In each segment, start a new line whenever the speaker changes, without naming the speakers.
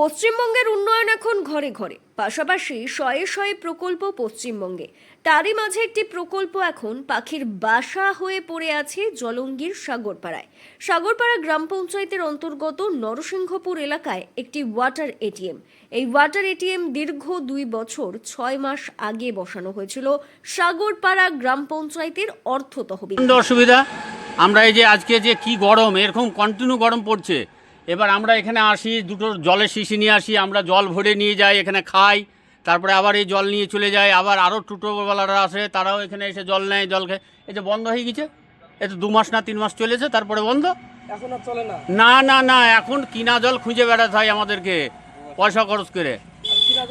পশ্চিমবঙ্গের উন্নয়ন এখন ঘরে ঘরে। পাশাপাশি শয়ে শয়ে প্রকল্প পশ্চিমবঙ্গে। তারই মাঝে একটি প্রকল্প এখন পাখির বাসা হয়ে পড়ে আছে জলঙ্গির সাগরপাড়ায়। সাগরপাড়া গ্রাম পঞ্চায়েতের অন্তর্গত নরসিংহপুর এলাকায় একটি ওয়াটার এটিএম। এই ওয়াটার এটিএম দীর্ঘ দুই বছর ছয় মাস আগে বসানো হয়েছিল সাগরপাড়া গ্রাম পঞ্চায়েতের অর্থ তহবিল।
অসুবিধা। আমরা এই যে আজকে যে কি গরম, এরকম কন্টিনিউ গরম পড়ছে। এবার আমরা এখানে আসি দুটো জলের শিশি নিয়ে আসি আমরা জল ভরে নিয়ে যাই এখানে খাই তারপরে আবার এই জল নিয়ে চলে যায় আবার আরও টোটোওয়ালারা আসে তারাও এখানে এসে জল নেয় জল খায়। এই যে বন্ধ হয়ে গেছে এ তো দু মাস না তিন মাস চলেছে তারপরে বন্ধ?
এখন চলে না।
না না না এখন কিনা জল খুঁজে বেড়াতে হয় আমাদেরকে পয়সা খরচ করে।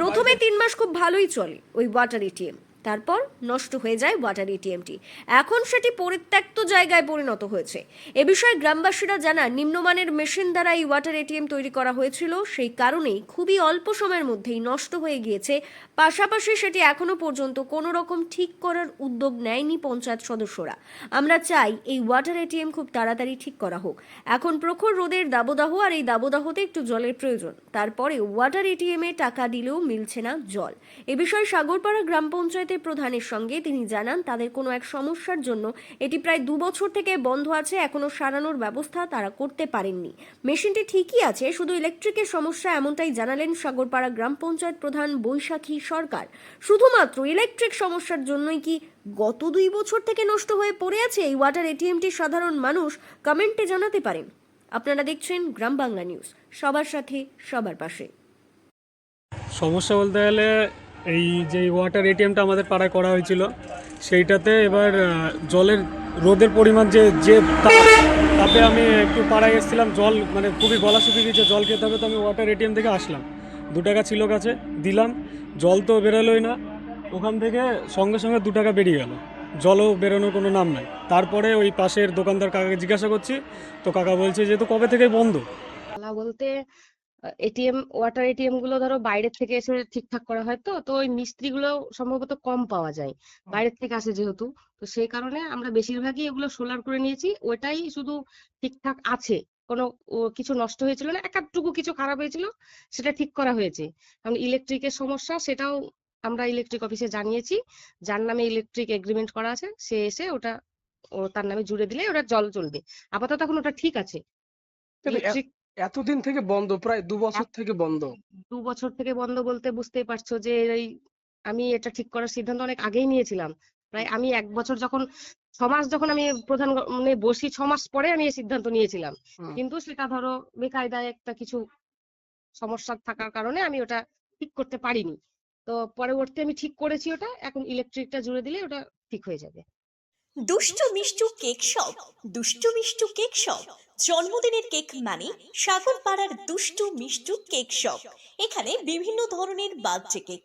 প্রথমে তিন মাস খুব ভালোই চলে ওই ওয়াটার এটিএম তারপর নষ্ট হয়ে যায় ওয়াটার এটিএমটি এখন সেটি পরিত্যক্ত জায়গায় পরিণত হয়েছে। এ বিষয়ে গ্রামবাসীরা জানান, নিম্নমানের মেশিন দ্বারা এই ওয়াটার এটিএম তৈরি করা হয়েছিল। সেই কারণেই খুবই অল্প সময়ের মধ্যেই নষ্ট হয়ে গিয়েছে। পাশাপাশি সেটি এখনও পর্যন্ত কোনো রকম ঠিক করার উদ্যোগ নেয়নি পঞ্চায়েত সদস্যরা। আমরা চাই এই ওয়াটার এটিএম খুব তাড়াতাড়ি ঠিক করা হোক। এখন প্রখর রোদের দাবদাহ আর এই দাবদাহতে একটু জলের প্রয়োজন। তারপরে ওয়াটার এটিএম এ টাকা দিলেও মিলছে না জল। এ বিষয়ে সাগরপাড়া গ্রাম পঞ্চায়েতের প্রধানের সঙ্গে তিনি জানান, তাদের কোনো এক সমস্যার জন্য এটি প্রায় দু বছর থেকে বন্ধ আছে, এখনও সারানোর ব্যবস্থা তারা করতে পারেননি। মেশিনটি ঠিকই আছে, শুধু ইলেকট্রিকের সমস্যা এমনটাই জানালেন সাগরপাড়া গ্রাম পঞ্চায়েত প্রধান বৈশাখী সরকার। শুধুমাত্র ইলেকট্রিক সমস্যার জন্যই কি গত দুই বছর থেকে নষ্ট হয়ে পড়ে আছে এই ওয়াটার এটিএমটি সাধারণ মানুষ? কমেন্টে জানাতে পারেন। আপনারা দেখছেন গ্রাম বাংলা নিউজ। সবার সাথে, সবার পাশে।
সমস্যা বলতে গেলে এই যে ওয়াটার এটিএমটা আমাদের পাড়ায় করা হয়েছিল, সেইটাতে এবার জলের রোদের পরিমাণ যে যে তাতে আমি একটু পাড়ায় এসেছিলাম, জল মানে খুবই গলা শুকিয়ে গেছে জল খেতে হবে, তো আমি ওয়াটার এটিএম থেকে আসলাম। দু টাকা ছিল কাছে, দিলাম, জল তো বেরোলোই না। ওখান থেকে সঙ্গে সঙ্গে দু টাকা বেরিয়ে গেল। জলও বেরোনোর কোনো নাম নাই। তারপরে ওই পাশের দোকানদার কাকাকে জিজ্ঞাসা করছি, তো কাকা বলছে যে তো কবে থেকে বন্ধ?
বলতে এটিএম ওয়াটার এটিএমগুলো ধরো বাইরের থেকে এসে ঠিকঠাক করা হয় তো তো ওই মিস্ত্রি গুলো সম্ভবত কম পাওয়া যায় বাইরের থেকে আসে যেহেতু তো সেই কারণে আমরা বেশিরভাগই এগুলো সোলার করে নিয়েছি ওটাই শুধু ঠিকঠাক আছে কোনো কিছু নষ্ট হয়েছিল না একাধটুকু কিছু খারাপ হয়েছিল সেটা ঠিক করা হয়েছে। কারণ ইলেকট্রিকের সমস্যা সেটাও আমরা ইলেকট্রিক অফিসে জানিয়েছি যার নামে ইলেকট্রিক এগ্রিমেন্ট করা আছে সে এসে ওটা ও তার নামে জুড়ে দিলে ওটা জল চলবে আপাতত এখন ওটা ঠিক আছে। ইলেকট্রিক
এতদিন থেকে বন্ধ প্রায় দু বছর থেকে বন্ধ।
দু বছর থেকে বন্ধ বলতে বুঝতেই পারছ যে এই আমি এটা ঠিক করার সিদ্ধান্ত অনেক আগেই নিয়েছিলাম। প্রায় আমি এক বছর যখন ছ মাস যখন আমি প্রধান মানে বসি ছ মাস পরে আমি এই সিদ্ধান্ত নিয়েছিলাম। কিন্তু সেটা ধরো বেকায়দায় একটা কিছু সমস্যা থাকার কারণে আমি ওটা ঠিক করতে পারিনি। তো পরবর্তী আমি ঠিক করেছি ওটা এখন ইলেকট্রিকটা জুড়ে দিলে ওটা ঠিক হয়ে যাবে।
দুষ্টু Mishtu cake shop Dushtu Mishtu cake shop. জন্মদিনের কেক মানে সাগর পাড়ার দুষ্টু মিষ্টু কেক শপ। এখানে বিভিন্ন ধরনের বার্থডে কেক।